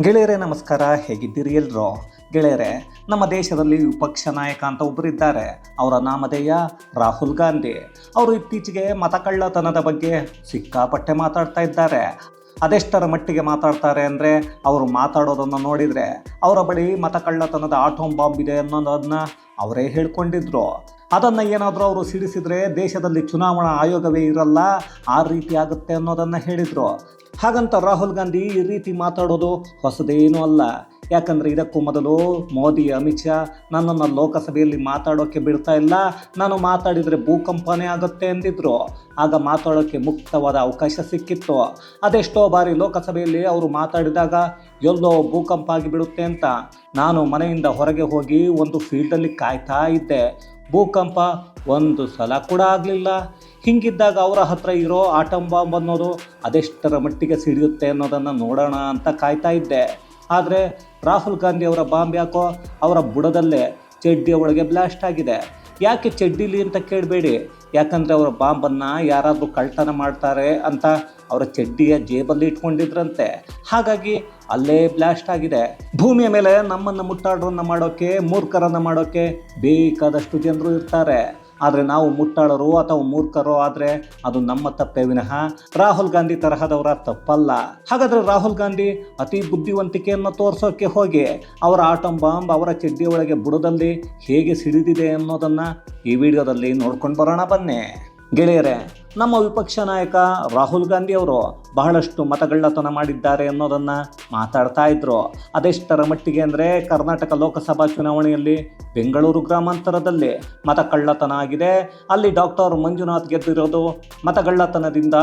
ಗೆಳೆಯರೇ, ನಮಸ್ಕಾರ. ಹೇಗಿದ್ದೀರಿ ಎಲ್ರು? ಗೆಳೆಯರೇ, ನಮ್ಮ ದೇಶದಲ್ಲಿ ವಿಪಕ್ಷ ನಾಯಕ ಅಂತ ಒಬ್ಬರಿದ್ದಾರೆ ಅವರ ನಾಮಧೇಯ ರಾಹುಲ್ ಗಾಂಧಿ. ಅವರು ಇತ್ತೀಚೆಗೆ ಮತಕಳ್ಳತನದ ಬಗ್ಗೆ ಸಿಕ್ಕಾಪಟ್ಟೆ ಮಾತಾಡ್ತಾ ಇದ್ದಾರೆ. ಅದೆಷ್ಟರ ಮಟ್ಟಿಗೆ ಮಾತಾಡ್ತಾರೆ ಅಂದರೆ, ಅವರು ಮಾತಾಡೋದನ್ನು ನೋಡಿದರೆ, ಅವರ ಬಳಿ ಮತಕಳ್ಳತನದ ಆಟೋಮ್ ಬಾಂಬ್ ಇದೆ ಅನ್ನೋದನ್ನು ಅವರೇ ಹೇಳ್ಕೊಂಡಿದ್ರು. ಅದನ್ನು ಏನಾದರೂ ಅವರು ಸಿಡಿಸಿದರೆ ದೇಶದಲ್ಲಿ ಚುನಾವಣಾ ಆಯೋಗವೇ ಇರಲ್ಲ, ಆ ರೀತಿ ಆಗುತ್ತೆ ಅನ್ನೋದನ್ನು ಹೇಳಿದರು. ಹಾಗಂತ ರಾಹುಲ್ ಗಾಂಧಿ ಈ ರೀತಿ ಮಾತಾಡೋದು ಹೊಸದೇನೂ ಅಲ್ಲ. ಯಾಕಂದರೆ ಇದಕ್ಕೂ ಮೊದಲು ಮೋದಿ, ಅಮಿತ್ ಶಾ ನನ್ನನ್ನು ಲೋಕಸಭೆಯಲ್ಲಿ ಮಾತಾಡೋಕ್ಕೆ ಬಿಡ್ತಾ ಇಲ್ಲ. ನಾನು ಮಾತಾಡಿದರೆ ಭೂಕಂಪನೇ ಆಗುತ್ತೆ ಎಂದಿದ್ರು. ಆಗ ಮಾತಾಡೋಕ್ಕೆ ಮುಕ್ತವಾದ ಅವಕಾಶ ಸಿಕ್ಕಿತ್ತು. ಅದೆಷ್ಟೋ ಬಾರಿ ಲೋಕಸಭೆಯಲ್ಲಿ ಅವರು ಮಾತಾಡಿದಾಗ, ಎಲ್ಲೋ ಭೂಕಂಪ ಆಗಿಬಿಡುತ್ತೆ ಅಂತ. ನಾನು ಮನೆಯಿಂದ ಹೊರಗೆ ಹೋಗಿ ಒಂದು ಫೀಲ್ಡಲ್ಲಿ ಕಾಯ್ತಾ ಇದ್ದೆ. ಭೂಕಂಪ ಒಂದು ಸಲ ಕೂಡ ಆಗಲಿಲ್ಲ. ಹಿಂಗಿದ್ದಾಗ ಅವರ ಹತ್ರ ಇರೋ ಆಟಂ ಬಾಂಬ್ ಅನ್ನೋದು ಅದೆಷ್ಟರ ಮಟ್ಟಿಗೆ ಸಿಡಿಯುತ್ತೆ ಅನ್ನೋದನ್ನು ನೋಡೋಣ ಅಂತ ಕಾಯ್ತಾ ಇದ್ದೆ. ಆದರೆ ರಾಹುಲ್ ಗಾಂಧಿ ಅವರ ಬಾಂಬ್ ಯಾಕೋ ಅವರ ಬುಡದಲ್ಲೇ ಚಡ್ಡಿಯ ಒಳಗೆ ಬ್ಲಾಸ್ಟ್ ಆಗಿದೆ. ಯಾಕೆ ಚಡ್ಡಿಲಿ ಅಂತ ಕೇಳಬೇಡಿ. ಯಾಕಂದರೆ ಅವರ ಬಾಂಬನ್ನು ಯಾರಾದರೂ ಕಳ್ತನ ಮಾಡ್ತಾರೆ ಅಂತ ಅವರ ಚಡ್ಡಿಯ ಜೇಬಲ್ಲಿ ಇಟ್ಕೊಂಡಿದ್ರಂತೆ. ಹಾಗಾಗಿ ಅಲ್ಲೇ ಬ್ಲಾಸ್ಟ್ ಆಗಿದೆ. ಭೂಮಿಯ ಮೇಲೆ ನಮ್ಮನ್ನು ಮುಟ್ಟಾಡ್ರನ್ನ ಮಾಡೋಕ್ಕೆ ಮೂರ್ಖರನ್ನು ಮಾಡೋಕ್ಕೆ ಬೇಕಾದಷ್ಟು ಜನರು ಇರ್ತಾರೆ. ಆದರೆ ನಾವು ಮುಟ್ಟಾಳರು ಅಥವಾ ಮೂರ್ಖರು ಆದರೆ ಅದು ನಮ್ಮ ತಪ್ಪೇ ವಿನಃ. ರಾಹುಲ್ ಗಾಂಧಿ ತರಹದವರ ತಪ್ಪಲ್ಲ. ಹಾಗಾದರೆ ರಾಹುಲ್ ಗಾಂಧಿ ಅತಿ ಬುದ್ಧಿವಂತಿಕೆಯನ್ನು ತೋರಿಸೋಕೆ ಹೋಗಿ, ಅವರ ಆಟಮ್ ಬಾಂಬ್ ಅವರ ಚಡ್ಡಿ ಒಳಗೆ ಬುಡದಲ್ಲಿ ಹೇಗೆ ಸಿಡಿದಿದೆ ಅನ್ನೋದನ್ನು ಈ ವಿಡಿಯೋದಲ್ಲಿ ನೋಡ್ಕೊಂಡು ಬರೋಣ ಬನ್ನಿ. ಗೆಳೆಯರೇ ನಮ್ಮ ವಿಪಕ್ಷ ನಾಯಕ ರಾಹುಲ್ ಗಾಂಧಿ ಅವರು ಬಹಳಷ್ಟು ಮತಗಳ್ಳತನ ಮಾಡಿದ್ದಾರೆ ಅನ್ನೋದನ್ನು ಮಾತಾಡ್ತಾ ಇದ್ರು. ಅದೆಷ್ಟರ ಮಟ್ಟಿಗೆ ಅಂದರೆ ಕರ್ನಾಟಕ ಲೋಕಸಭಾ ಚುನಾವಣೆಯಲ್ಲಿ ಬೆಂಗಳೂರು ಗ್ರಾಮಾಂತರದಲ್ಲಿ ಮತಕಳ್ಳತನ ಆಗಿದೆ. ಅಲ್ಲಿ ಡಾಕ್ಟರ್ ಮಂಜುನಾಥ್ ಗೆದ್ದಿರೋದು ಮತಗಳ್ಳತನದಿಂದ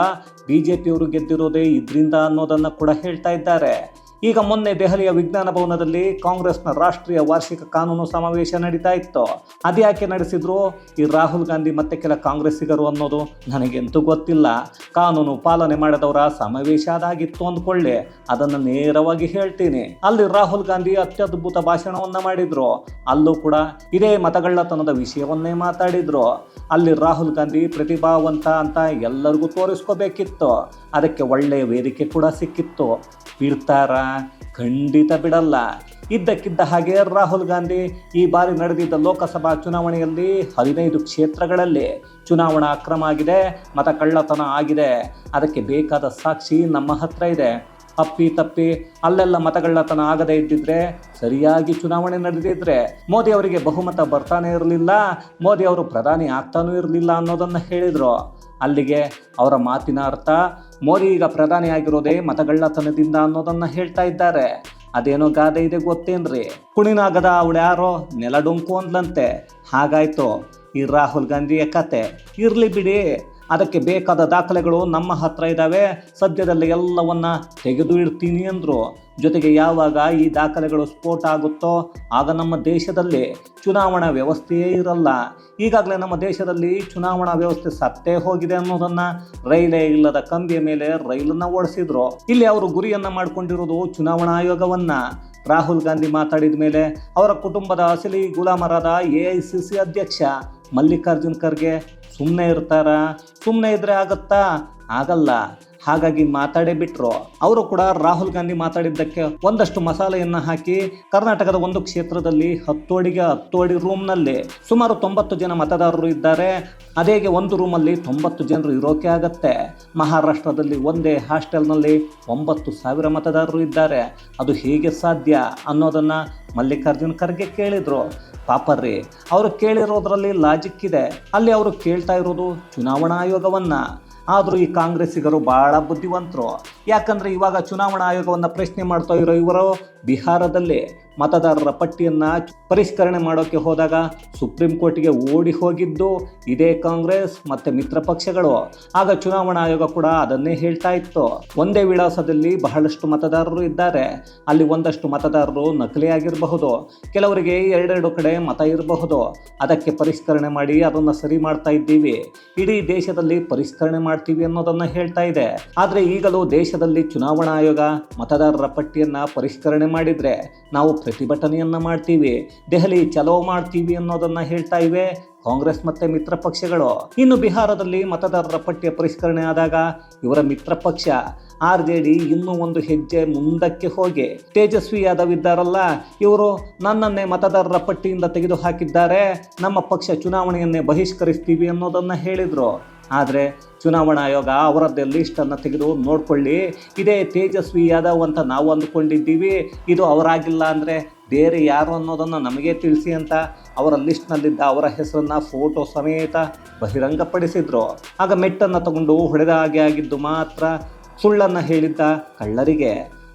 ಬಿ ಜೆ ಪಿಯವರು ಗೆದ್ದಿರೋದೇ ಇದರಿಂದ ಅನ್ನೋದನ್ನು ಕೂಡ ಹೇಳ್ತಾ ಇದ್ದಾರೆ. ಈಗ ಮೊನ್ನೆ ದೆಹಲಿಯ ವಿಜ್ಞಾನ ಭವನದಲ್ಲಿ ಕಾಂಗ್ರೆಸ್ನ ರಾಷ್ಟ್ರೀಯ ವಾರ್ಷಿಕ ಕಾನೂನು ಸಮಾವೇಶ ನಡೀತಾ ಇತ್ತು. ಅದ್ಯಾಕೆ ನಡೆಸಿದ್ರು ಈ ರಾಹುಲ್ ಗಾಂಧಿ ಮತ್ತೆ ಕೆಲ ಕಾಂಗ್ರೆಸ್ಸಿಗರು ಅನ್ನೋದು ನನಗೆಂತೂ ಗೊತ್ತಿಲ್ಲ. ಕಾನೂನು ಪಾಲನೆ ಮಾಡದವರ ಸಮಾವೇಶ ಅದಾಗಿತ್ತು ಅಂದ್ಕೊಳ್ಳಿ. ಅದನ್ನು ನೇರವಾಗಿ ಹೇಳ್ತೀನಿ. ಅಲ್ಲಿ ರಾಹುಲ್ ಗಾಂಧಿ ಅತ್ಯದ್ಭುತ ಭಾಷಣವನ್ನ ಮಾಡಿದ್ರು. ಅಲ್ಲೂ ಕೂಡ ಇದೇ ಮತಗಳ್ಳತನದ ವಿಷಯವನ್ನೇ ಮಾತಾಡಿದ್ರು. ಅಲ್ಲಿ ರಾಹುಲ್ ಗಾಂಧಿ ಪ್ರತಿಭಾವಂತ ಅಂತ ಎಲ್ಲರಿಗೂ ತೋರಿಸ್ಕೋಬೇಕಿತ್ತು. ಅದಕ್ಕೆ ಒಳ್ಳೆಯ ವೇದಿಕೆ ಕೂಡ ಸಿಕ್ಕಿತ್ತು. ಬಿಡ್ತಾರ ಖಂಡಿತ ಬಿಡಲ್ಲ ಇದ್ದಕ್ಕಿದ್ದ ಹಾಗೆ ರಾಹುಲ್ ಗಾಂಧಿ ಈ ಬಾರಿ ನಡೆದಿದ್ದ ಲೋಕಸಭಾ ಚುನಾವಣೆಯಲ್ಲಿ ಹದಿನೈದು ಕ್ಷೇತ್ರಗಳಲ್ಲಿ ಚುನಾವಣಾ ಅಕ್ರಮ ಆಗಿದೆ, ಮತ ಕಳ್ಳತನ ಆಗಿದೆ. ಅದಕ್ಕೆ ಬೇಕಾದ ಸಾಕ್ಷಿ ನಮ್ಮ ಹತ್ರ ಇದೆ. ಅಪ್ಪಿ ತಪ್ಪಿ ಅಲ್ಲೆಲ್ಲ ಮತಗಳ್ಳತನ ಆಗದೇ ಇದ್ದಿದ್ರೆ, ಸರಿಯಾಗಿ ಚುನಾವಣೆ ನಡೆದಿದ್ರೆ ಮೋದಿ ಅವರಿಗೆ ಬಹುಮತ ಬರ್ತಾನೆ ಇರಲಿಲ್ಲ, ಮೋದಿ ಅವರು ಪ್ರಧಾನಿ ಆಗ್ತಾನೂ ಇರಲಿಲ್ಲ ಅನ್ನೋದನ್ನು ಹೇಳಿದರು. ಅಲ್ಲಿಗೆ ಅವರ ಮಾತಿನ ಅರ್ಥ ಮೋದಿ ಈಗ ಪ್ರಧಾನಿ ಆಗಿರೋದೇ ಮತಗಳ್ಳತನದಿಂದ ಅನ್ನೋದನ್ನ ಹೇಳ್ತಾ ಇದ್ದಾರೆ. ಅದೇನೋ ಗಾದೆ ಇದೆ ಗೊತ್ತೇನ್ರಿ? ಕುಣಿನಾಗದ ಅವಳು ಯಾರೋ? ನೆಲಡೊಂಕು ಅಂದ್ಲಂತೆ. ಹಾಗಾಯ್ತು. ಈ ರಾಹುಲ್ ಗಾಂಧಿಯ ಕತೆ. ಇರ್ಲಿ ಬಿಡಿ. ಅದಕ್ಕೆ ಬೇಕಾದ ದಾಖಲೆಗಳು ನಮ್ಮ ಹತ್ರ ಇದ್ದಾವೆ ಸದ್ಯದಲ್ಲಿ ಎಲ್ಲವನ್ನ ತೆಗೆದು ಇಡ್ತೀನಿ ಅಂದರು. ಜೊತೆಗೆ ಯಾವಾಗ ಈ ದಾಖಲೆಗಳು ಸ್ಫೋಟ ಆಗುತ್ತೋ, ಆಗ ನಮ್ಮ ದೇಶದಲ್ಲಿ ಚುನಾವಣಾ ವ್ಯವಸ್ಥೆಯೇ ಇರಲ್ಲ. ಈಗಾಗಲೇ ನಮ್ಮ ದೇಶದಲ್ಲಿ ಚುನಾವಣಾ ವ್ಯವಸ್ಥೆ ಸತ್ತೇ ಹೋಗಿದೆ ಅನ್ನೋದನ್ನ ರೈಲೇ ಇಲ್ಲದ ಕಂಬಿಯ ಮೇಲೆ ರೈಲನ್ನು ಓಡಿಸಿದ್ರು. ಇಲ್ಲಿ ಅವರು ಗುರಿಯನ್ನ ಮಾಡಿಕೊಂಡಿರೋದು ಚುನಾವಣಾ ಆಯೋಗವನ್ನ. ರಾಹುಲ್ ಗಾಂಧಿ ಮಾತಾಡಿದ ಮೇಲೆ ಅವರ ಕುಟುಂಬದ ಅಸಲಿ ಗುಲಾಮರಾದ ಎ ಅಧ್ಯಕ್ಷ ಮಲ್ಲಿಕಾರ್ಜುನ್ ಖರ್ಗೆ ಸುಮ್ಮನೆ ಇರ್ತಾರ? ಸುಮ್ಮನೆ ಇದ್ರೆ ಆಗತ್ತಾ? ಆಗಲ್ಲ. ಹಾಗಾಗಿ ಮಾತಾಡೇ ಬಿಟ್ರು ಅವರು ಕೂಡ ರಾಹುಲ್ ಗಾಂಧಿ ಮಾತಾಡಿದ್ದಕ್ಕೆ ಒಂದಷ್ಟು ಮಸಾಲೆಯನ್ನು ಹಾಕಿ ಕರ್ನಾಟಕದ ಒಂದು ಕ್ಷೇತ್ರದಲ್ಲಿ ಹತ್ತು ಅಡಿಗೆ ಹತ್ತು ಅಡಿ ರೂಮ್ನಲ್ಲಿ ಸುಮಾರು ತೊಂಬತ್ತು ಜನ ಮತದಾರರು ಇದ್ದಾರೆ. ಅದೇಗೆ ಒಂದು ರೂಮಲ್ಲಿ ತೊಂಬತ್ತು ಜನರು ಇರೋಕೆ ಆಗತ್ತೆ. ಮಹಾರಾಷ್ಟ್ರದಲ್ಲಿ ಒಂದೇ ಹಾಸ್ಟೆಲ್ನಲ್ಲಿ ಒಂಬತ್ತು ಸಾವಿರ ಮತದಾರರು ಇದ್ದಾರೆ. ಅದು ಹೇಗೆ ಸಾಧ್ಯ ಅನ್ನೋದನ್ನು ಮಲ್ಲಿಕಾರ್ಜುನ್ ಖರ್ಗೆ ಕೇಳಿದರು. ಪಾಪರ್ರಿ ಅವರು ಕೇಳಿರೋದ್ರಲ್ಲಿ ಲಾಜಿಕ್ ಇದೆ. ಅಲ್ಲಿ ಅವರು ಕೇಳ್ತಾ ಇರೋದು ಚುನಾವಣಾ ಆಯೋಗವನ್ನು. ಆದರೂ ಈ ಕಾಂಗ್ರೆಸ್ಸಿಗರು ಭಾಳ ಬುದ್ಧಿವಂತರು. ಯಾಕಂದರೆ ಇವಾಗ ಚುನಾವಣಾ ಆಯೋಗವನ್ನು ಪ್ರಶ್ನೆ ಮಾಡ್ತಾ ಇರೋ ಇವರು ಬಿಹಾರದಲ್ಲಿ ಮತದಾರರ ಪಟ್ಟಿಯನ್ನು ಪರಿಷ್ಕರಣೆ ಮಾಡೋಕ್ಕೆ ಹೋದಾಗ ಸುಪ್ರೀಂ ಕೋರ್ಟಿಗೆ ಓಡಿ ಹೋಗಿದ್ದು ಇದೇ ಕಾಂಗ್ರೆಸ್ ಮತ್ತು ಮಿತ್ರ ಪಕ್ಷಗಳು. ಆಗ ಚುನಾವಣಾ ಆಯೋಗ ಕೂಡ ಅದನ್ನೇ ಹೇಳ್ತಾ ಇತ್ತು. ಒಂದೇ ವಿಳಾಸದಲ್ಲಿ ಬಹಳಷ್ಟು ಮತದಾರರು ಇದ್ದಾರೆ. ಅಲ್ಲಿ ಒಂದಷ್ಟು ಮತದಾರರು ನಕಲಿಯಾಗಿರಬಹುದು ಕೆಲವರಿಗೆ ಎರಡೆರಡು ಕಡೆ ಮತ ಇರಬಹುದು. ಅದಕ್ಕೆ ಪರಿಷ್ಕರಣೆ ಮಾಡಿ ಅದನ್ನು ಸರಿ ಮಾಡ್ತಾ ಇದ್ದೀವಿ. ಇಡೀ ದೇಶದಲ್ಲಿ ಪರಿಷ್ಕರಣೆ ಮಾಡ್ತೀವಿ ಅನ್ನೋದನ್ನು ಹೇಳ್ತಾ ಇದೆ. ಆದರೆ ಈಗಲೂ ದೇಶದಲ್ಲಿ ಚುನಾವಣಾ ಆಯೋಗ ಮತದಾರರ ಪಟ್ಟಿಯನ್ನು ಪರಿಷ್ಕರಣೆ ಮಾಡಿದರೆ ನಾವು ಪ್ರತಿಭಟನೆಯನ್ನ ಮಾಡ್ತೀವಿ, ದೆಹಲಿ ಚಲೋ ಮಾಡ್ತೀವಿ ಅನ್ನೋದನ್ನ ಹೇಳ್ತಾ ಇವೆ ಕಾಂಗ್ರೆಸ್ ಮತ್ತೆ ಮಿತ್ರ ಪಕ್ಷಗಳು. ಇನ್ನು ಬಿಹಾರದಲ್ಲಿ ಮತದಾರರ ಪಟ್ಟಿಯ ಪರಿಷ್ಕರಣೆ ಆದಾಗ ಇವರ ಮಿತ್ರ ಪಕ್ಷ ಆರ್ ಜೆ ಡಿ ಇನ್ನೂ ಒಂದು ಹೆಜ್ಜೆ ಮುಂದಕ್ಕೆ ಹೋಗಿ. ತೇಜಸ್ವಿ ಯಾದವ್ ಇದ್ದಾರಲ್ಲ, ಇವರು ನನ್ನನ್ನೇ ಮತದಾರರ ಪಟ್ಟಿಯಿಂದ ತೆಗೆದು ಹಾಕಿದ್ದಾರೆ ನಮ್ಮ ಪಕ್ಷ ಚುನಾವಣೆಯನ್ನೇ ಬಹಿಷ್ಕರಿಸ್ತೀವಿ ಅನ್ನೋದನ್ನ ಹೇಳಿದರು. ಆದರೆ ಚುನಾವಣಾ ಆಯೋಗ ಅವರದ್ದು ಲಿಸ್ಟನ್ನು ತೆಗೆದು ನೋಡಿಕೊಳ್ಳಿ. ಇದೇ ತೇಜಸ್ವಿ ಯಾದವ್ ಅಂತ ನಾವು ಅಂದ್ಕೊಂಡಿದ್ದೀವಿ. ಇದು ಅವರಾಗಿಲ್ಲ ಅಂದರೆ ಬೇರೆ ಯಾರು ಅನ್ನೋದನ್ನು ನಮಗೆ ತಿಳಿಸಿ ಅಂತ ಅವರ ಲಿಸ್ಟ್ನಲ್ಲಿದ್ದ ಅವರ ಹೆಸರನ್ನು ಫೋಟೋ ಸಮೇತ ಬಹಿರಂಗಪಡಿಸಿದ್ರು. ಆಗ ಮೆಟ್ಟನ್ನು ತಗೊಂಡು ಹೊಡೆದ ಹಾಗೆ ಆಗಿದ್ದು ಮಾತ್ರ ಸುಳ್ಳನ್ನು ಹೇಳಿದ್ದ ಕಳ್ಳರಿಗೆ.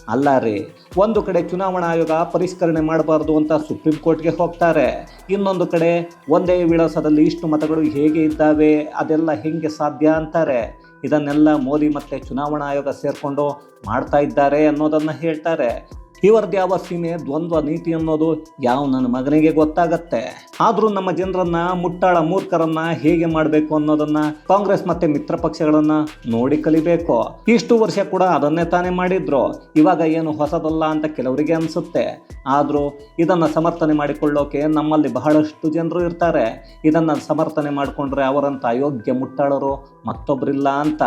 ಅಲ್ಲ ರೀ, ಒಂದು ಕಡೆ ಚುನಾವಣಾ ಆಯೋಗ ಪರಿಷ್ಕರಣೆ ಮಾಡಬಾರ್ದು ಅಂತ ಸುಪ್ರೀಂ ಕೋರ್ಟ್ಗೆ ಹೋಗ್ತಾರೆ. ಇನ್ನೊಂದು ಕಡೆ ಒಂದೇ ವಿಳಾಸದಲ್ಲಿ ಇಷ್ಟು ಮತಗಳು ಹೇಗೆ ಇದ್ದಾವೆ, ಅದೆಲ್ಲ ಹೆಂಗೆ ಸಾಧ್ಯ ಅಂತಾರೆ. ಇದನ್ನೆಲ್ಲ ಮೋದಿ ಮತ್ತೆ ಚುನಾವಣಾ ಆಯೋಗ ಸೇರಿಕೊಂಡು ಮಾಡ್ತಾ ಇದ್ದಾರೆ ಅನ್ನೋದನ್ನು ಹೇಳ್ತಾರೆ. ಇವರದ್ದು ಯಾವ ಸೀಮೆ, ದ್ವಂದ್ವ, ನೀತಿ ಅನ್ನೋದು ಯಾವ ನನ್ನ ಮಗನಿಗೆ ಗೊತ್ತಾಗತ್ತೆ. ಆದರೂ ನಮ್ಮ ಜನರನ್ನ, ಮುಟ್ಟಾಳ ಮೂರ್ಖರನ್ನ ಹೇಗೆ ಮಾಡಬೇಕು ಅನ್ನೋದನ್ನ ಕಾಂಗ್ರೆಸ್ ಮತ್ತೆ ಮಿತ್ರ ಪಕ್ಷಗಳನ್ನ ನೋಡಿ ಕಲಿಬೇಕು. ಇಷ್ಟು ವರ್ಷ ಕೂಡ ಅದನ್ನೇ ತಾನೇ ಮಾಡಿದ್ರು. ಇವಾಗ ಏನು ಹೊಸದಲ್ಲ ಅಂತ ಕೆಲವರಿಗೆ ಅನಿಸುತ್ತೆ. ಆದ್ರೂ ಇದನ್ನ ಸಮರ್ಥನೆ ಮಾಡಿಕೊಳ್ಳೋಕೆ ನಮ್ಮಲ್ಲಿ ಬಹಳಷ್ಟು ಜನರು ಇರ್ತಾರೆ. ಇದನ್ನ ಸಮರ್ಥನೆ ಮಾಡಿಕೊಂಡ್ರೆ ಅವರಂತ ಅಯೋಗ್ಯ ಮುಟ್ಟಾಳರು ಮತ್ತೊಬ್ಬರಿಲ್ಲ ಅಂತ.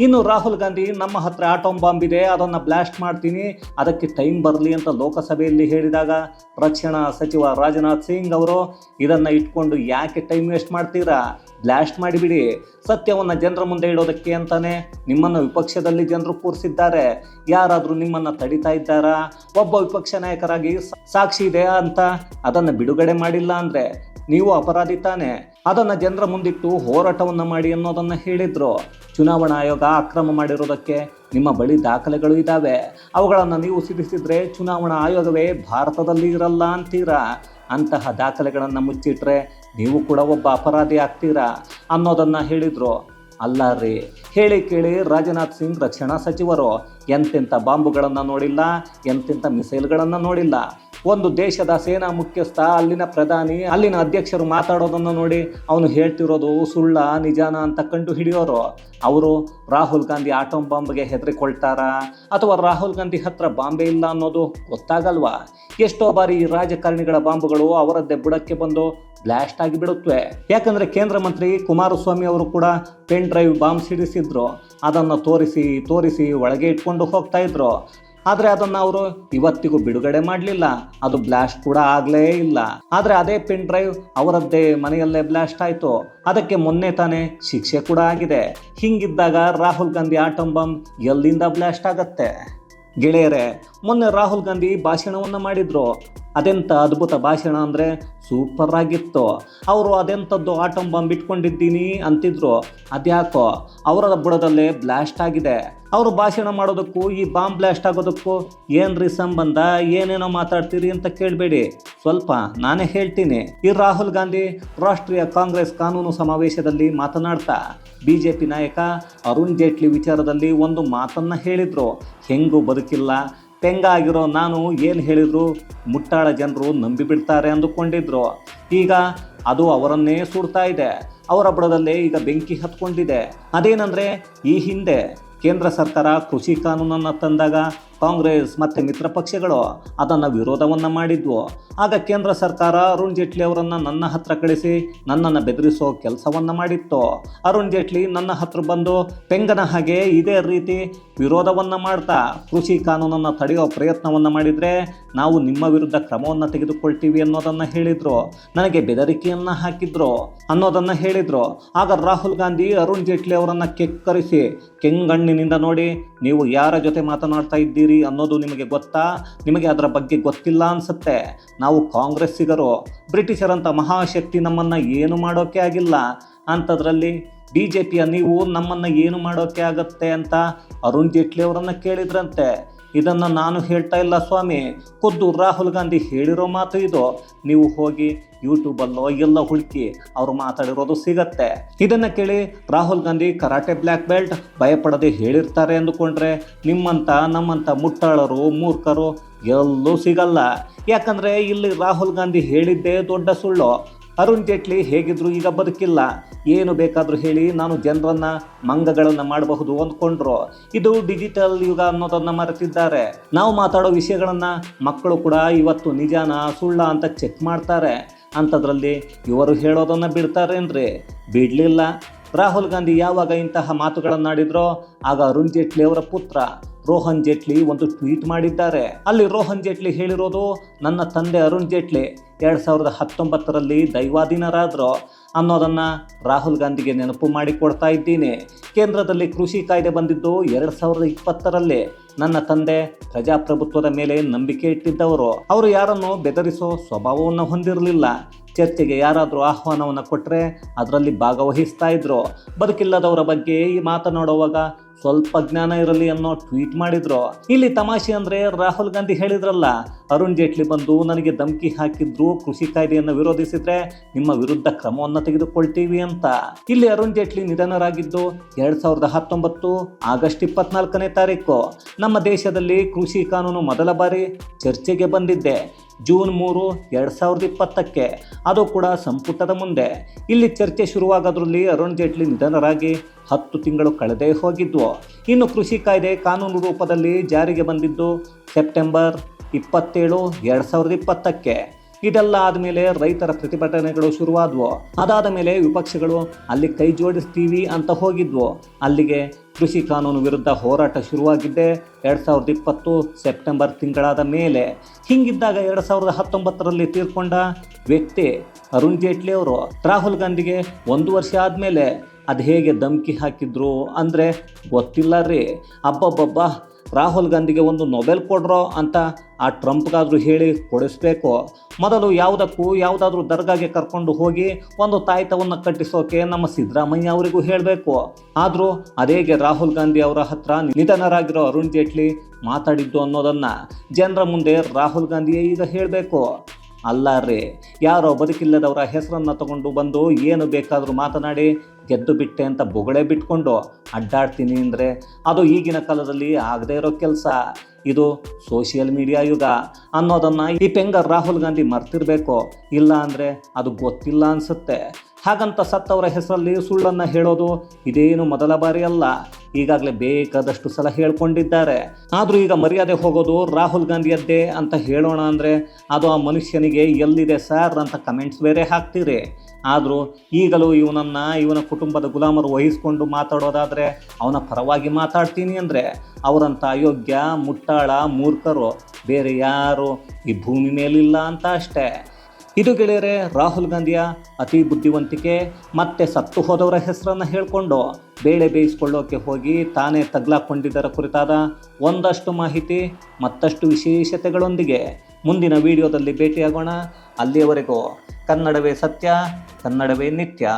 ಇನ್ನು ರಾಹುಲ್ ಗಾಂಧಿ, ನಮ್ಮ ಹತ್ರ ಆಟೋಮ್ ಬಾಂಬ್ ಇದೆ, ಅದನ್ನ ಬ್ಲಾಸ್ಟ್ ಮಾಡ್ತೀನಿ, ಅದಕ್ಕೆ ಟೈಮ್ ಬರಲಿ ಅಂತ ಲೋಕಸಭೆಯಲ್ಲಿ ಹೇಳಿದಾಗ ರಕ್ಷಣಾ ಸಚಿವ ರಾಜನಾಥ್ ಸಿಂಗ್ ಅವರು, ಇದನ್ನು ಇಟ್ಕೊಂಡು ಯಾಕೆ ಟೈಮ್ ವೇಸ್ಟ್ ಮಾಡ್ತೀರಾ? ಬ್ಲಾಸ್ಟ್ ಮಾಡಿಬಿಡಿ. ಸತ್ಯವನ್ನು ಜನರ ಮುಂದೆ ಇಡೋದಕ್ಕೆ ಅಂತಾನೆ ನಿಮ್ಮನ್ನು ವಿಪಕ್ಷದಲ್ಲಿ ಜನರು ಕೂರಿಸಿದ್ದಾರೆ. ಯಾರಾದರೂ ನಿಮ್ಮನ್ನು ತಡಿತಾ ಇದ್ದಾರಾ? ಒಬ್ಬ ವಿಪಕ್ಷ ನಾಯಕರಾಗಿ ಸಾಕ್ಷಿ ಇದೆಯಾ ಅಂತ ಅದನ್ನು ಬಿಡುಗಡೆ ಮಾಡಿಲ್ಲ ಅಂದರೆ ನೀವು ಅಪರಾಧಿ ತಾನೆ. ಅದನ್ನು ಜನರ ಮುಂದಿಟ್ಟು ಹೋರಾಟವನ್ನು ಮಾಡಿ ಅನ್ನೋದನ್ನು ಹೇಳಿದ್ರು. ಚುನಾವಣಾ ಆಯೋಗ ಅಕ್ರಮ ಮಾಡಿರೋದಕ್ಕೆ ನಿಮ್ಮ ಬಳಿ ದಾಖಲೆಗಳು ಇದ್ದಾವೆ ಅವುಗಳನ್ನು ನೀವು ಸಿದ್ಧಿಸಿದ್ರೆ ಚುನಾವಣಾ ಆಯೋಗವೇ ಭಾರತದಲ್ಲಿ ಇರಲ್ಲ ಅಂತೀರಾ? ಅಂತಹ ದಾಖಲೆಗಳನ್ನು ಮುಚ್ಚಿಟ್ರೆ ನೀವು ಕೂಡ ಒಬ್ಬ ಅಪರಾಧಿ ಆಗ್ತೀರಾ? ಅನ್ನೋದನ್ನು ಹೇಳಿದರು. ಅಲ್ಲ ರೀ. ಹೇಳಿ ಕೇಳಿ ರಾಜನಾಥ್ ಸಿಂಗ್ ರಕ್ಷಣಾ ಸಚಿವರು. ಎಂತೆಂಥ ಬಾಂಬುಗಳನ್ನು ನೋಡಿಲ್ಲ, ಎಂತೆಂಥ ಮಿಸೈಲ್ಗಳನ್ನು ನೋಡಿಲ್ಲ. ಒಂದು ದೇಶದ ಸೇನಾ ಮುಖ್ಯಸ್ಥ, ಅಲ್ಲಿನ ಪ್ರಧಾನಿ, ಅಲ್ಲಿನ ಅಧ್ಯಕ್ಷರು ಮಾತಾಡೋದನ್ನು ನೋಡಿ ಅವನು ಹೇಳ್ತಿರೋದು ಸುಳ್ಳ, ನಿಜಾನ ಅಂತ ಕಂಡು ಹಿಡಿಯೋರು. ಅವರು ರಾಹುಲ್ ಗಾಂಧಿ ಆಟೋಮ್ ಬಾಂಬ್ಗೆ ಹೆದರಿಕೊಳ್ತಾರಾ? ಅಥವಾ ರಾಹುಲ್ ಗಾಂಧಿ ಹತ್ರ ಬಾಂಬೆ ಇಲ್ಲ ಅನ್ನೋದು ಗೊತ್ತಾಗಲ್ವಾ? ಎಷ್ಟೋ ಬಾರಿ ರಾಜಕಾರಣಿಗಳ ಬಾಂಬುಗಳು ಅವರದ್ದೇ ಬುಡಕ್ಕೆ ಬಂದು ಬ್ಲಾಸ್ಟ್ ಆಗಿ ಬಿಡುತ್ತವೆ ಯಾಕಂದ್ರೆ ಕೇಂದ್ರ ಮಂತ್ರಿ ಕುಮಾರಸ್ವಾಮಿ ಅವರು ಕೂಡ ಪೆನ್ ಡ್ರೈವ್ ಬಾಂಬ್ ಸಿಡಿಸಿದ್ರು. ಅದನ್ನು ತೋರಿಸಿ ತೋರಿಸಿ ಒಳಗೆ ಇಟ್ಕೊಂಡು ಹೋಗ್ತಾ ಇದ್ರು. ಆದರೆ ಅದನ್ನು ಅವರು ಇವತ್ತಿಗೂ ಬಿಡುಗಡೆ ಮಾಡಲಿಲ್ಲ. ಅದು ಬ್ಲಾಸ್ಟ್ ಕೂಡ ಆಗಲೇ ಇಲ್ಲ. ಆದರೆ ಅದೇ ಪೆನ್ ಡ್ರೈವ್ ಅವರದ್ದೇ ಮನೆಯಲ್ಲೇ ಬ್ಲಾಸ್ಟ್ ಆಯಿತು. ಅದಕ್ಕೆ ಮೊನ್ನೆ ತಾನೇ ಶಿಕ್ಷೆ ಕೂಡ ಆಗಿದೆ. ಹಿಂಗಿದ್ದಾಗ ರಾಹುಲ್ ಗಾಂಧಿ ಆಟಂ ಬಾಂಬ್ ಎಲ್ಲಿಂದ ಬ್ಲಾಸ್ಟ್ ಆಗತ್ತೆ? ಗೆಳೆಯರೇ, ಮೊನ್ನೆ ರಾಹುಲ್ ಗಾಂಧಿ ಭಾಷಣವನ್ನು ಮಾಡಿದ್ರು. ಅದೆಂಥ ಅದ್ಭುತ ಭಾಷಣ ಅಂದರೆ ಸೂಪರ್ ಆಗಿತ್ತು. ಅವರು ಅದೆಂಥದ್ದು ಆಟಮ್ ಬಾಂಬ್ ಇಟ್ಕೊಂಡಿದ್ದೀನಿ ಅಂತಿದ್ರು. ಅದ್ಯಾಕೋ ಅವರ ಬುಡದಲ್ಲೇ ಬ್ಲಾಸ್ಟ್ ಆಗಿದೆ. ಅವರು ಭಾಷಣ ಮಾಡೋದಕ್ಕೂ, ಈ ಬಾಂಬ್ ಬ್ಲಾಸ್ಟ್ ಆಗೋದಕ್ಕೂ ಏನ್ರಿ ಸಂಬಂಧ? ಏನೇನೋ ಮಾತಾಡ್ತೀರಿ ಅಂತ ಕೇಳಬೇಡಿ. ಸ್ವಲ್ಪ ನಾನೇ ಹೇಳ್ತೀನಿ. ಈ ರಾಹುಲ್ ಗಾಂಧಿ ರಾಷ್ಟ್ರೀಯ ಕಾಂಗ್ರೆಸ್ ಕಾನೂನು ಸಮಾವೇಶದಲ್ಲಿ ಮಾತನಾಡ್ತಾ ಬಿ ಜೆ ಪಿ ನಾಯಕ ಅರುಣ್ ಜೇಟ್ಲಿ ವಿಚಾರದಲ್ಲಿ ಒಂದು ಮಾತನ್ನು ಹೇಳಿದರು. ಹೆಂಗೂ ಬದುಕಿಲ್ಲ ಪೆಂಗ ಆಗಿರೋ ನಾನು ಏನು ಹೇಳಿದ್ರು? ಮುಟ್ಟಾಳ ಜನರು ನಂಬಿಬಿಡ್ತಾರೆ ಅಂದುಕೊಂಡಿದ್ರು. ಈಗ ಅದು ಅವರನ್ನೇ ಸುಡ್ತಾ ಇದೆ. ಅವರ ಬುಡದಲ್ಲೇ ಈಗ ಬೆಂಕಿ ಹತ್ಕೊಂಡಿದೆ. ಅದೇನಂದರೆ ಈ ಹಿಂದೆ ಕೇಂದ್ರ ಸರ್ಕಾರ ಕೃಷಿ ಕಾನೂನನ್ನು ತಂದಾಗ ಕಾಂಗ್ರೆಸ್ ಮತ್ತು ಮಿತ್ರ ಪಕ್ಷಗಳು ಅದನ್ನು ವಿರೋಧವನ್ನು ಮಾಡಿದ್ವು. ಆಗ ಕೇಂದ್ರ ಸರ್ಕಾರ ಅರುಣ್ ಜೇಟ್ಲಿ ಅವರನ್ನು ನನ್ನ ಹತ್ರ ಕಳಿಸಿ ನನ್ನನ್ನು ಬೆದರಿಸೋ ಕೆಲಸವನ್ನು ಮಾಡಿತ್ತು. ಅರುಣ್ ಜೇಟ್ಲಿ ನನ್ನ ಹತ್ರ ಬಂದು ಪೆಂಗನ ಹಾಗೆ ಇದೇ ರೀತಿ ವಿರೋಧವನ್ನು ಮಾಡ್ತಾ ಕೃಷಿ ಕಾನೂನನ್ನು ತಡೆಯೋ ಪ್ರಯತ್ನವನ್ನು ಮಾಡಿದರೆ ನಾವು ನಿಮ್ಮ ವಿರುದ್ಧ ಕ್ರಮವನ್ನು ತೆಗೆದುಕೊಳ್ತೀವಿ ಅನ್ನೋದನ್ನು ಹೇಳಿದರು. ನನಗೆ ಬೆದರಿಕೆಯನ್ನು ಹಾಕಿದ್ರು ಅನ್ನೋದನ್ನು ಹೇಳಿದರು. ಆಗ ರಾಹುಲ್ ಗಾಂಧಿ ಅರುಣ್ ಜೇಟ್ಲಿ ಅವರನ್ನು ಕೆಕ್ಕರಿಸಿ, ಕೆಂಗಣ್ಣಿನಿಂದ ನೋಡಿ ನೀವು ಯಾರ ಜೊತೆ ಮಾತನಾಡ್ತಾ ಇದ್ದೀರಿ? ಅನ್ನೋದು ನಿಮಗೆ ಗೊತ್ತಾ? ನಿಮಗೆ ಅದರ ಬಗ್ಗೆ ಗೊತ್ತಿಲ್ಲ ಅನಿಸುತ್ತೆ. ನಾವು ಕಾಂಗ್ರೆಸ್ಸಿಗರು ಬ್ರಿಟಿಷರಂಥ ಮಹಾಶಕ್ತಿ ನಮ್ಮನ್ನು ಏನು ಮಾಡೋಕೆ ಆಗಿಲ್ಲ? ಅಂಥದ್ರಲ್ಲಿ ಬಿ ಜೆ ಪಿಯ ನೀವು ನಮ್ಮನ್ನು ಏನು ಮಾಡೋಕೆ ಆಗತ್ತೆ ಅಂತ ಅರುಣ್ ಜೇಟ್ಲಿ ಅವರನ್ನು ಕೇಳಿದ್ರಂತೆ. ಇದನ್ನು ನಾನು ಹೇಳ್ತಾ ಇಲ್ಲ ಸ್ವಾಮಿ. ಖುದ್ದು ರಾಹುಲ್ ಗಾಂಧಿ ಹೇಳಿರೋ ಮಾತು ಇದು. ನೀವು ಹೋಗಿ ಯೂಟ್ಯೂಬಲ್ಲೋ ಎಲ್ಲ ಹುಡುಕಿ ಅವರು ಮಾತಾಡಿರೋದು ಸಿಗತ್ತೆ. ಇದನ್ನು ಕೇಳಿ Rahul Gandhi karate black belt ಭಯಪಡದೆ ಹೇಳಿರ್ತಾರೆ ಅಂದುಕೊಂಡ್ರೆ ನಿಮ್ಮಂಥ ನಮ್ಮಂಥ ಮುಟ್ಟಾಳರು, ಮೂರ್ಖರು ಎಲ್ಲೂ ಸಿಗಲ್ಲ. ಯಾಕಂದರೆ ಇಲ್ಲಿ ರಾಹುಲ್ ಗಾಂಧಿ ಹೇಳಿದ್ದೇ ದೊಡ್ಡ ಸುಳ್ಳು. ಅರುಣ್ ಜೇಟ್ಲಿ ಹೇಗಿದ್ರು ಈಗ ಬದುಕಿಲ್ಲ. ಏನು ಬೇಕಾದರೂ ಹೇಳಿ ನಾನು ಜನರನ್ನ ಮಂಗಗಳನ್ನು ಮಾಡಬಹುದು ಅಂದ್ಕೊಂಡ್ರು. ಇದು ಡಿಜಿಟಲ್ ಯುಗ ಅನ್ನೋದನ್ನು ಮರೆತಿದ್ದಾರೆ. ನಾವು ಮಾತಾಡೋ ವಿಷಯಗಳನ್ನು ಮಕ್ಕಳು ಕೂಡ ಇವತ್ತು ನಿಜಾನ ಸುಳ್ಳ ಅಂತ ಚೆಕ್ ಮಾಡ್ತಾರೆ. ಅಂಥದ್ರಲ್ಲಿ ಇವರು ಹೇಳೋದನ್ನು ಬಿಡ್ತಾರೇನ್ರಿ? ಬಿಡಲಿಲ್ಲ. ರಾಹುಲ್ ಗಾಂಧಿ ಯಾವಾಗ ಇಂತಹ ಮಾತುಗಳನ್ನಾಡಿದ್ರೋ, ಆಗ ಅರುಣ್ ಜೇಟ್ಲಿ ಅವರ ಪುತ್ರ ರೋಹನ್ ಜೇಟ್ಲಿ ಒಂದು ಟ್ವೀಟ್ ಮಾಡಿದ್ದಾರೆ. ಅಲ್ಲಿ ರೋಹನ್ ಜೇಟ್ಲಿ ಹೇಳಿರೋದು, ನನ್ನ ತಂದೆ ಅರುಣ್ ಜೇಟ್ಲಿ ಎರಡು ಸಾವಿರದ ಹತ್ತೊಂಬತ್ತರಲ್ಲಿ ದೈವಾಧೀನರಾದ್ರು. ಅನ್ನೋದನ್ನು ರಾಹುಲ್ ಗಾಂಧಿಗೆ ನೆನಪು ಮಾಡಿಕೊಡ್ತಾ ಇದ್ದೀನಿ. ಕೇಂದ್ರದಲ್ಲಿ ಕೃಷಿ ಕಾಯ್ದೆ ಬಂದಿದ್ದು ಎರಡು ಸಾವಿರದ ಇಪ್ಪತ್ತರಲ್ಲಿ. ನನ್ನ ತಂದೆ ಪ್ರಜಾಪ್ರಭುತ್ವದ ಮೇಲೆ ನಂಬಿಕೆ ಇಟ್ಟಿದ್ದವರು. ಅವರು ಯಾರನ್ನು ಬೆದರಿಸೋ ಸ್ವಭಾವವನ್ನು ಹೊಂದಿರಲಿಲ್ಲ. ಚರ್ಚೆಗೆ ಯಾರಾದರೂ ಆಹ್ವಾನವನ್ನು ಕೊಟ್ಟರೆ ಅದರಲ್ಲಿ ಭಾಗವಹಿಸ್ತಾ ಇದ್ರು. ಬದುಕಿಲ್ಲದವರ ಬಗ್ಗೆ ಈ ಮಾತನಾಡುವಾಗ ಸ್ವಲ್ಪ ಜ್ಞಾನ ಇರಲಿ ಅನ್ನೋ ಟ್ವೀಟ್ ಮಾಡಿದ್ರು. ಇಲ್ಲಿ ತಮಾಷೆ ಅಂದ್ರೆ ರಾಹುಲ್ ಗಾಂಧಿ ಹೇಳಿದ್ರಲ್ಲ, ಅರುಣ್ ಜೇಟ್ಲಿ ಬಂದು ನನಗೆ ಧಮಕಿ ಹಾಕಿದ್ರು, ಕೃಷಿ ಕಾಯ್ದೆಯನ್ನು ವಿರೋಧಿಸಿದ್ರೆ ನಿಮ್ಮ ವಿರುದ್ಧ ಕ್ರಮವನ್ನು ತೆಗೆದುಕೊಳ್ತೀವಿ ಅಂತ. ಇಲ್ಲಿ ಅರುಣ್ ಜೇಟ್ಲಿ ನಿಧನರಾಗಿದ್ದು ಎರಡ್ ಸಾವಿರದ ಹತ್ತೊಂಬತ್ತು ಆಗಸ್ಟ್ ಇಪ್ಪತ್ನಾಲ್ಕನೇ ತಾರೀಕು. ನಮ್ಮ ದೇಶದಲ್ಲಿ ಕೃಷಿ ಕಾನೂನು ಮೊದಲ ಬಾರಿ ಚರ್ಚೆಗೆ ಬಂದಿದ್ದೆ. ಜೂನ್ ಮೂರು ಎರಡು ಸಾವಿರದ ಇಪ್ಪತ್ತಕ್ಕೆ. ಅದು ಕೂಡ ಸಂಪುಟದ ಮುಂದೆ. ಇಲ್ಲಿ ಚರ್ಚೆ ಶುರುವಾಗೋದ್ರಲ್ಲಿ ಅರುಣ್ ಜೇಟ್ಲಿ ನಿಧನರಾಗಿ ಹತ್ತು ತಿಂಗಳು ಕಳೆದೇ ಹೋಗಿದ್ವು. ಇನ್ನು ಕೃಷಿ ಕಾಯ್ದೆ ಕಾನೂನು ರೂಪದಲ್ಲಿ ಜಾರಿಗೆ ಬಂದಿದ್ದು ಸೆಪ್ಟೆಂಬರ್ ಇಪ್ಪತ್ತೇಳು ಎರಡು ಸಾವಿರದ ಇಪ್ಪತ್ತಕ್ಕೆ. ಇದೆಲ್ಲ ಆದಮೇಲೆ ರೈತರ ಪ್ರತಿಭಟನೆಗಳು ಶುರುವಾದವು. ಅದಾದ ಮೇಲೆ ವಿಪಕ್ಷಗಳು ಅಲ್ಲಿ ಕೈ ಜೋಡಿಸ್ತೀವಿ ಅಂತ ಹೋಗಿದ್ವು. ಅಲ್ಲಿಗೆ ಕೃಷಿ ಕಾನೂನು ವಿರುದ್ಧ ಹೋರಾಟ ಶುರುವಾಗಿದ್ದೆ ಎರಡು ಸಾವಿರದ ಇಪ್ಪತ್ತು ಸೆಪ್ಟೆಂಬರ್ ತಿಂಗಳಾದ ಮೇಲೆ. ಹಿಂಗಿದ್ದಾಗ ಎರಡು ಸಾವಿರದ ಹತ್ತೊಂಬತ್ತರಲ್ಲಿ ತೀರ್ಕೊಂಡ ವ್ಯಕ್ತಿ ಅರುಣ್ ಜೇಟ್ಲಿ ಅವರು. ರಾಹುಲ್ ಗಾಂಧಿಗೆ ಒಂದು ವರ್ಷ ಆದಮೇಲೆ ಅದು ಹೇಗೆ ಧಮಕಿ ಹಾಕಿದ್ರು ಅಂದರೆ ಗೊತ್ತಿಲ್ಲ ರೀ. ಅಬ್ಬಬ್ಬಬ್ಬ ರಾಹುಲ್ ಗಾಂಧಿಗೆ ಒಂದು ನೊಬೆಲ್ ಕೊಡ್ರೋ ಅಂತ ಆ ಟ್ರಂಪ್ಗಾದರೂ ಹೇಳಿ ಕೊಡಿಸ್ಬೇಕು. ಮೊದಲು ಯಾವುದಕ್ಕೂ ಯಾವುದಾದ್ರೂ ದರ್ಗಾಗೆ ಕರ್ಕೊಂಡು ಹೋಗಿ ಒಂದು ತಾಯ್ತವನ್ನು ಕಟ್ಟಿಸೋಕೆ ನಮ್ಮ ಸಿದ್ದರಾಮಯ್ಯ ಅವರಿಗೂ ಹೇಳಬೇಕು. ಆದರೂ ಅದೇಗೆ ರಾಹುಲ್ ಗಾಂಧಿ ಅವರ ಹತ್ರ ನಿಧನರಾಗಿರೋ ಅರುಣ್ ಜೇಟ್ಲಿ ಮಾತಾಡಿದ್ದು ಅನ್ನೋದನ್ನು. ಜನರ ಮುಂದೆ ರಾಹುಲ್ ಗಾಂಧಿಯೇ ಈಗ ಹೇಳಬೇಕು. ಅಲ್ಲ ರೀ. ಯಾರೋ ಬದುಕಿಲ್ಲದವರ ಹೆಸರನ್ನು ತಗೊಂಡು ಬಂದು ಏನು ಬೇಕಾದರೂ ಮಾತನಾಡಿ, ಗೆದ್ದು ಬಿಟ್ಟೆ ಅಂತ ಬೊಗಳೆ ಬಿಟ್ಕೊಂಡು ಅಡ್ಡಾಡ್ತೀನಿ ಅಂದರೆ ಅದು ಈಗಿನ ಕಾಲದಲ್ಲಿ ಆಗದೇ ಇರೋ ಕೆಲಸ. ಇದು ಸೋಷಿಯಲ್ ಮೀಡಿಯಾ ಯುಗ. ಅನ್ನೋದನ್ನು ಈ ಪೆಂಗರ್ ರಾಹುಲ್ ಗಾಂಧಿ ಮರ್ತಿರಬೇಕು. ಇಲ್ಲ ಅಂದರೆ ಅದು ಗೊತ್ತಿಲ್ಲ ಅನಿಸುತ್ತೆ. ಹಾಗಂತ ಸತ್ತವರ ಹೆಸರಲ್ಲಿ ಸುಳ್ಳನ್ನು ಹೇಳೋದು ಇದೇನು ಮೊದಲ ಬಾರಿ ಅಲ್ಲ. ಈಗಾಗಲೇ ಬೇಕಾದಷ್ಟು ಸಲ ಹೇಳ್ಕೊಂಡಿದ್ದಾರೆ. ಆದರೂ ಈಗ ಮರ್ಯಾದೆ ಹೋಗೋದು ರಾಹುಲ್ ಗಾಂಧಿಯದ್ದೇ ಅಂತ ಹೇಳೋಣ ಅಂದರೆ ಅದು ಆ ಮನುಷ್ಯನಿಗೆ ಎಲ್ಲಿದೆ ಸರ್ ಅಂತ ಕಮೆಂಟ್ಸ್ ಬೇರೆ ಹಾಕ್ತೀರಿ. ಆದರೂ ಈಗಲೂ ಇವನನ್ನು ಇವನ ಕುಟುಂಬದ ಗುಲಾಮರು ವಹಿಸಿಕೊಂಡು ಮಾತಾಡೋದಾದರೆ ಅವನ ಪರವಾಗಿ ಮಾತಾಡ್ತೀನಿ ಅಂದರೆ ಅವರಂಥ ಅಯೋಗ್ಯ, ಮುಟ್ಟಾಳ, ಮೂರ್ಖರು, ಬೇರೆ ಯಾರು ಈ ಭೂಮಿ ಮೇಲಿಲ್ಲ ಅಂತ ಅಷ್ಟೇ. ಇದು ಗೆಳೆಯರೆ, ರಾಹುಲ್ ಗಾಂಧಿಯ ಅತಿ ಬುದ್ಧಿವಂತಿಕೆ, ಮತ್ತೆ ಸತ್ತು ಹೋದವರ ಹೆಸರನ್ನು ಹೇಳಿಕೊಂಡು ಬೇಳೆ ಬೇಯಿಸ್ಕೊಳ್ಳೋಕೆ ಹೋಗಿ ತಾನೇ ತಗ್ಲಾಕೊಂಡಿದ್ದರ ಕುರಿತಾದ ಒಂದಷ್ಟು ಮಾಹಿತಿ, ಮತ್ತಷ್ಟು ವಿಶೇಷತೆಗಳೊಂದಿಗೆ ಮುಂದಿನ ವಿಡಿಯೋದಲ್ಲಿ ಭೇಟಿಯಾಗೋಣ. ಅಲ್ಲಿಯವರೆಗೂ ಕನ್ನಡವೇ ಸತ್ಯ, ಕನ್ನಡವೇ ನಿತ್ಯ.